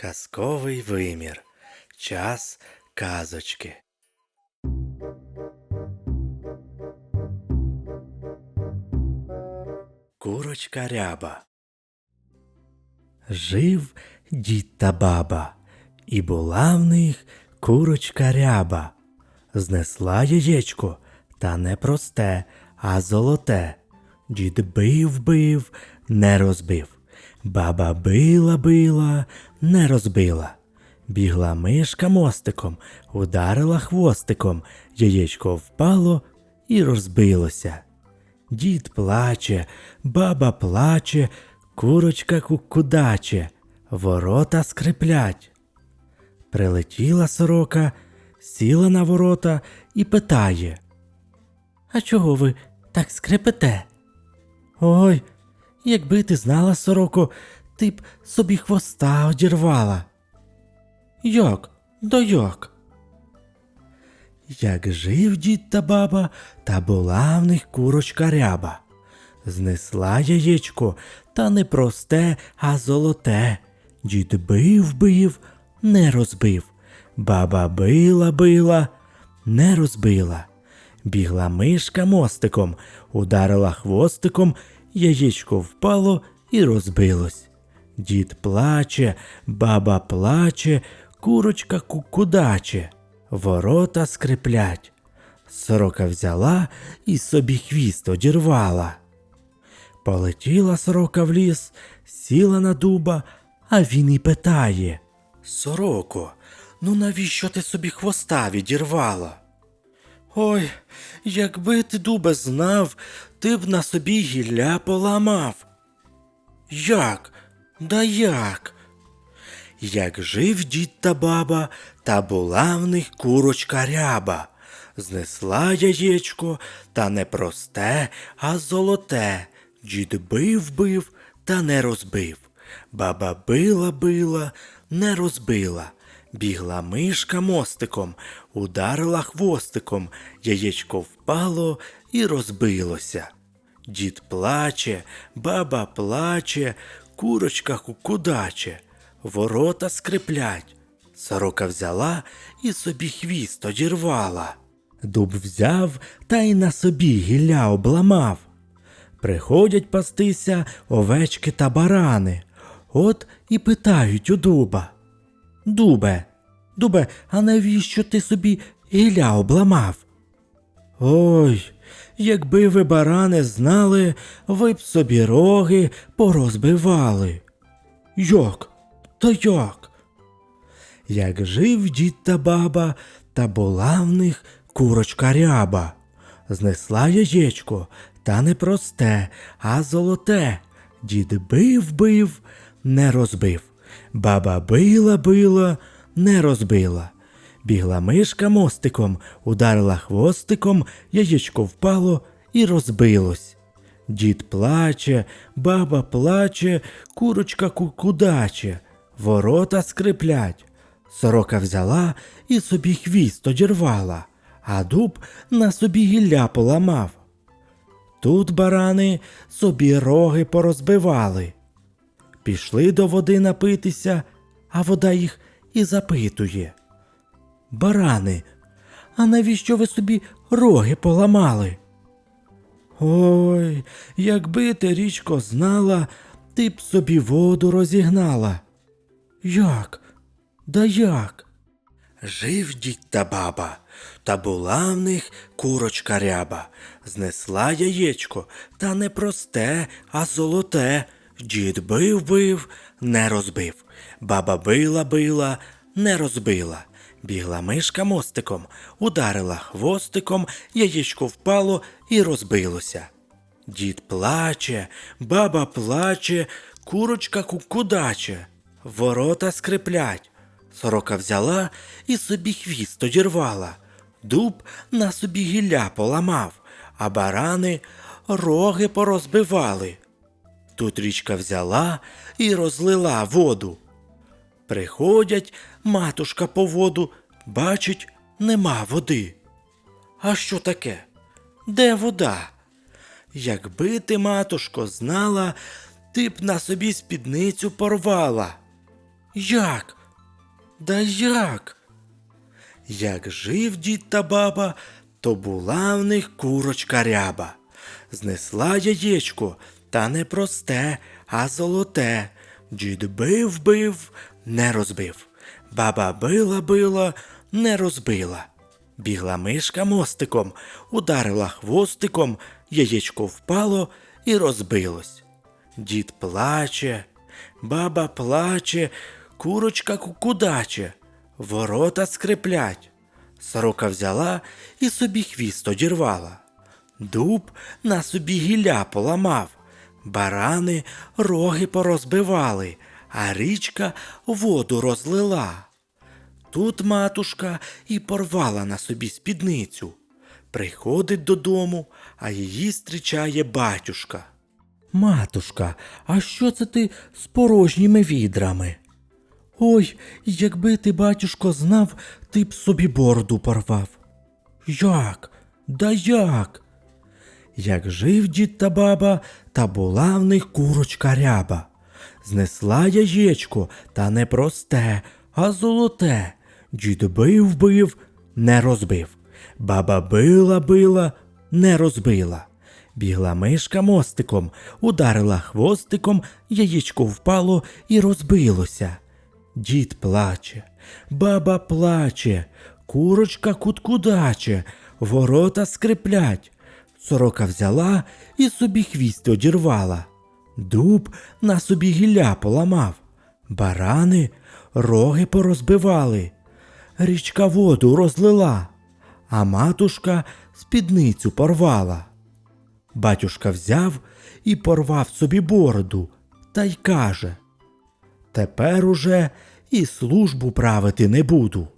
Казковий вимір. Час казочки. Курочка ряба. Жив дід та баба, і була в них курочка ряба. Знесла яєчко, та не просте, а золоте. Дід бив бив, не розбив. Баба била била, не розбила. Бігла мишка мостиком, ударила хвостиком, яєчко впало і розбилося. Дід плаче, баба плаче, курочка кукудаче, ворота скриплять. Прилетіла сорока, сіла на ворота і питає. А чого ви так скрипите? Ой, якби ти знала, сороко, ти б собі хвоста одірвала. Як? Да як? Як жив дід та баба, та була в них курочка ряба. Знесла яєчко, та не просте, а золоте. Дід бив бив, не розбив. Баба била била, не розбила. Бігла мишка мостиком, ударила хвостиком, яєчко впало і розбилось. Дід плаче, баба плаче, курочка кукудаче, ворота скриплять. Сорока взяла і собі хвіст одірвала. Полетіла сорока в ліс, сіла на дуба, а він і питає Сороко, ну навіщо ти собі хвоста відірвала? Ой, якби ти дубе знав, ти б на собі гілля поламав. Як? Да як? Як жив дід та баба, та була в них курочка ряба. Знесла яєчко, та не просте, а золоте. Дід бив бив, та не розбив. Баба била била, не розбила. Бігла мишка мостиком, ударила хвостиком, яєчко впало і розбилося. Дід плаче, баба плаче, курочка кукудаче, ворота скриплять. Сорока взяла і собі хвіст одірвала. Дуб взяв та й на собі гілля обламав. Приходять пастися овечки та барани. От і питають у дуба. Дубе, дубе, а навіщо ти собі гілля обламав? Ой, якби ви, барани, знали, ви б собі роги порозбивали. Як? Та як? Як жив дід та баба, та була в них курочка ряба. Знесла яєчко, та не просте, а золоте. Дід бив бив, не розбив. Баба била била, не розбила. Бігла мишка мостиком, ударила хвостиком, яєчко впало і розбилось. Дід плаче, баба плаче, курочка кукудаче, ворота скриплять. Сорока взяла і собі хвіст одірвала, а дуб на собі гілля поламав. Тут барани собі роги порозбивали. Пішли до води напитися, а вода їх і запитує. Барани, а навіщо ви собі роги поламали? Ой, якби ти річко знала, ти б собі воду розігнала. Як? Да як? Жив дід та баба, та була в них курочка ряба. Знесла яєчко, та не просте, а золоте. Дід бив бив, не розбив. Баба била била, не розбила. Бігла мишка мостиком, ударила хвостиком, яєчко впало і розбилося. Дід плаче, баба плаче, курочка кукудаче, ворота скриплять. Сорока взяла і собі хвіст одірвала. Дуб на собі гілля поламав, а барани роги порозбивали. Тут річка взяла і розлила воду. Приходять матушка по воду, бачить, нема води. А що таке? Де вода? Якби ти, матушко, знала, ти б на собі спідницю порвала. Як? Да як? Як жив дід та баба, то була в них курочка ряба. Знесла яєчко, та не просте, а золоте. Дід бив бив, не розбив. Баба била била, не розбила. Бігла мишка мостиком, ударила хвостиком, яєчко впало і розбилось. Дід плаче, баба плаче, курочка кукудаче, ворота скриплять. Сорока взяла і собі хвіст одірвала. Дуб на собі гілля поламав, барани роги порозбивали, а річка воду розлила. Тут матушка і порвала на собі спідницю. Приходить додому, а її зустрічає батюшка. Матушка, а що це ти з порожніми відрами? Ой, якби ти, батюшко, знав, ти б собі бороду порвав. Як? Да як? Як жив дід та баба, та була в них курочка ряба. Знесла яєчко, та не просте, а золоте. Дід бив бив, не розбив. Баба била била, не розбила. Бігла мишка мостиком, ударила хвостиком, яєчко впало і розбилося. Дід плаче, баба плаче, курочка куткудаче, ворота скриплять. Сорока взяла і собі хвіст одірвала. Дуб на собі гілля поламав, барани роги порозбивали, річка воду розлила, а матушка спідницю порвала. Батюшка взяв і порвав собі бороду та й каже Тепер уже і службу правити не буду.